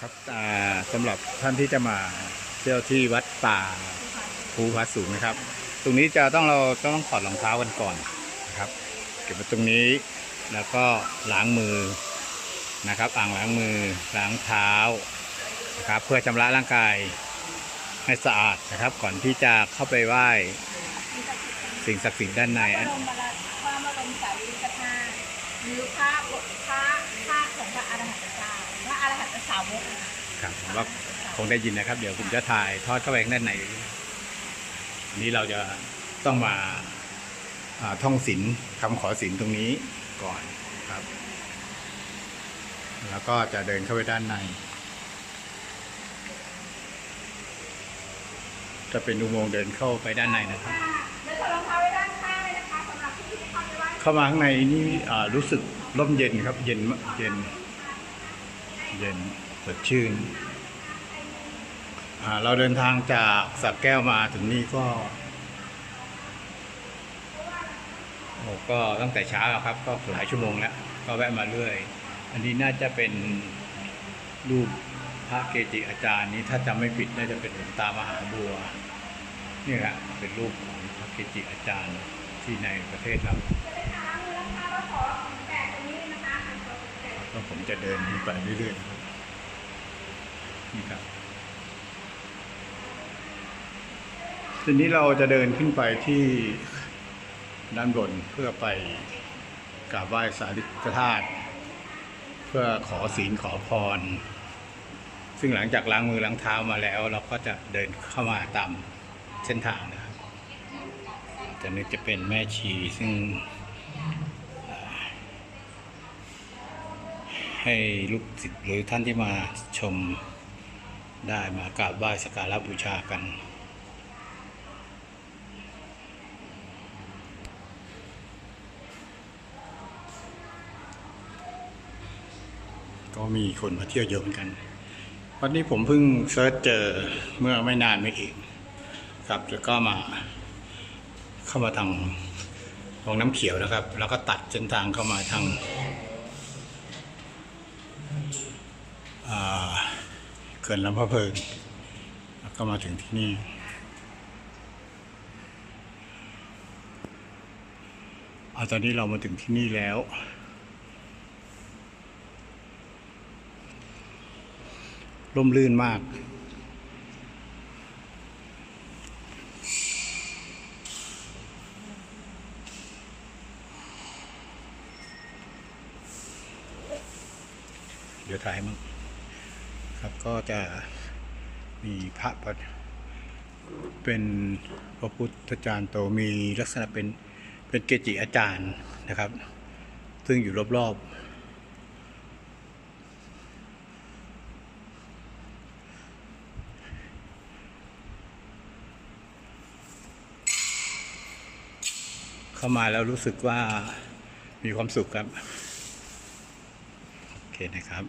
ครับอ่าสำหรับท่านที่จะมาเที่ยวที่วัดป่าภูผาสูงนะครับ ตรงนี้จะต้องเราต้องถอดรองเท้ากันก่อนนะครับ เก็บไว้ตรงนี้แล้วก็ล้างมือนะครับอ่างล้างมือล้างเท้านะครับเพื่อชำระร่างกายให้สะอาดนะครับ ก่อนที่จะเข้าไปไหว้สิ่งศักดิ์สิทธิ์ด้านในพระบรมราพระบรมสารีริกธาตุหรือพระบทพระธาตุของพระอรหันตาวกครับผมว่าคงได้ยินนะครับ เดี๋ยวผมจะถ่ายทอดเข้าไปข้างด้านในอันนี้เราจะต้องมาอ่าท่องศีลคำขอศีลตรงนี้ก่อนครับ แล้วก็จะเดินเข้าไปด้านใน จะเป็นอุโมงค์เดินเข้าไปด้านในนะครับและถอดรองเท้าไว้ด้านข้างเลยนะคะสำหรับที่ที่เข้าไปไหว้เข้ามาข้างในนี่อ่ารู้สึกร่มเย็นครับ เย็นมากเย็น เย็นสดชื่น เราเดินทางจากสักแก้วมาถึงนี่ก็โอ้ก็ตั้งแต่เช้าครับ ก็หลายชั่วโมงแล้ว ก็แวะมาเรื่อย อันนี้น่าจะเป็นรูปพระเกจิอาจารย์นี้ถ้าจำไม่ผิดน่าจะเป็นหลวงตามหาบัวนี่แหละเป็นรูปของพระเกจิอาจารย์ที่ในประเทศเรา จะเดินไปเรื่อยๆนี่ครับทีนี้เราจะเดินขึ้นไปที่ด้านบนเพื่อไปกราบไหว้สาริกธาตุเพื่อขอศีลขอพร ซึ่งหลังจากล้างมือล้างเท้ามาแล้ว เราก็จะเดินเข้ามาตามเส้นทางนะครับแต่นี่จะเป็นแม่ชีซึ่ง ให้ลูกศิษย์หรือท่านที่มาชมได้มากราบไหว้สักการะบูชากัน ก็มีคนมาเที่ยวเยอะเหมือนกัน วันนี้ผมเพิ่งเซิร์ชเจอเมื่อไม่นานไม่เองครับแล้วก็มาเข้ามาทางลงน้ำเขียวนะครับ แล้วก็ตัดเส้นทางเข้ามาทาง อ่า เขื่อนลำพะเพิงแล้วก็มาถึงที่นี่เอาตอนนี้เรามาถึงที่นี่แล้ว ร่มรื่นมาก เดี๋ยวถ่ายมั้ง ครับก็จะมีพระประเป็นพระพุทธจารย์โตมีลักษณะเป็นเป็นเกจิอาจารย์นะครับ ซึ่งอยู่รอบๆ เข้ามาแล้วรู้สึกว่ามีความสุขครับ โอเคนะครับ